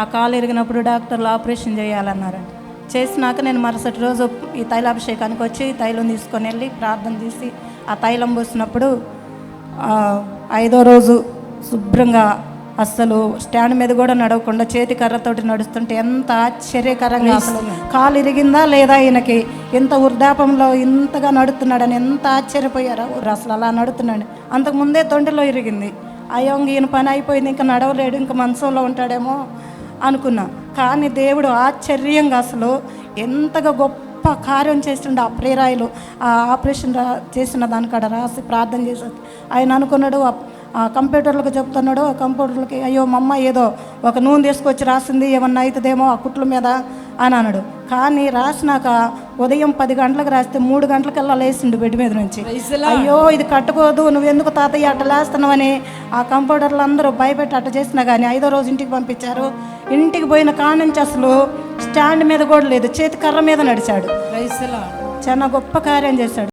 ఆ కాలు ఇరిగినప్పుడు డాక్టర్లు ఆపరేషన్ చేయాలన్నారు. చేసినాక నేను మరుసటి రోజు ఈ తైలాభిషేకానికి వచ్చి తైలం తీసుకొని వెళ్ళి ప్రార్థన చేసి ఆ తైలం పోసినప్పుడు ఐదో రోజు శుభ్రంగా అస్సలు స్టాండ్ మీద కూడా నడవకుండా చేతి కర్రతోటి నడుస్తుంటే ఎంత ఆశ్చర్యకరంగా అసలు. కాలు ఇరిగిందా లేదా ఈయనకి? ఇంత వృద్ధాపంలో ఇంతగా నడుస్తున్నాడని ఎంత ఆశ్చర్యపోయారా? ఊరు అసలు అలా నడుతున్నాడు. అంతకు ముందే తొండిలో ఇరిగింది అయ్యో ఈయన పని అయిపోయింది ఇంకా నడవలేడు ఇంకా మనసులో ఉంటాడేమో. అనుకున్నా. కానీ దేవుడు ఆశ్చర్యంగా అసలు ఎంతగా గొప్ప కార్యం చేసిండు ఆ ప్రేరాయిలు. ఆ ఆపరేషన్ రా చేసిన దానికాడ రాసి ప్రార్థన చేసేది ఆయన అనుకున్నాడు ఆ- ఆ కంప్యూటర్లకు చెప్తున్నాడు ఆ కంప్యూటర్లకి అయ్యో మా అమ్మ ఏదో ఒక నూనె తీసుకొచ్చి రాసింది ఏమన్నా అవుతుందేమో ఆ కుట్ల మీద అని అన్నాడు. కానీ రాసినాక ఉదయం పది గంటలకు రాస్తే మూడు గంటలకల్లా లేచిండు బెడ్ మీద నుంచి. అయ్యో ఇది కట్టుకోదు నువ్వు ఎందుకు తాతయ్య అట్ట లేస్తున్నావని ఆ కంప్యూటర్లు అందరూ భయపెట్టి అట్ట చేసినా కానీ ఐదో రోజు ఇంటికి పంపించారు. ఇంటికి పోయిన కాడ నుంచి అసలు స్టాండ్ మీద కూడా లేదు చేతి కర్ర మీద నడిచాడు. చాలా గొప్ప కార్యం చేశాడు.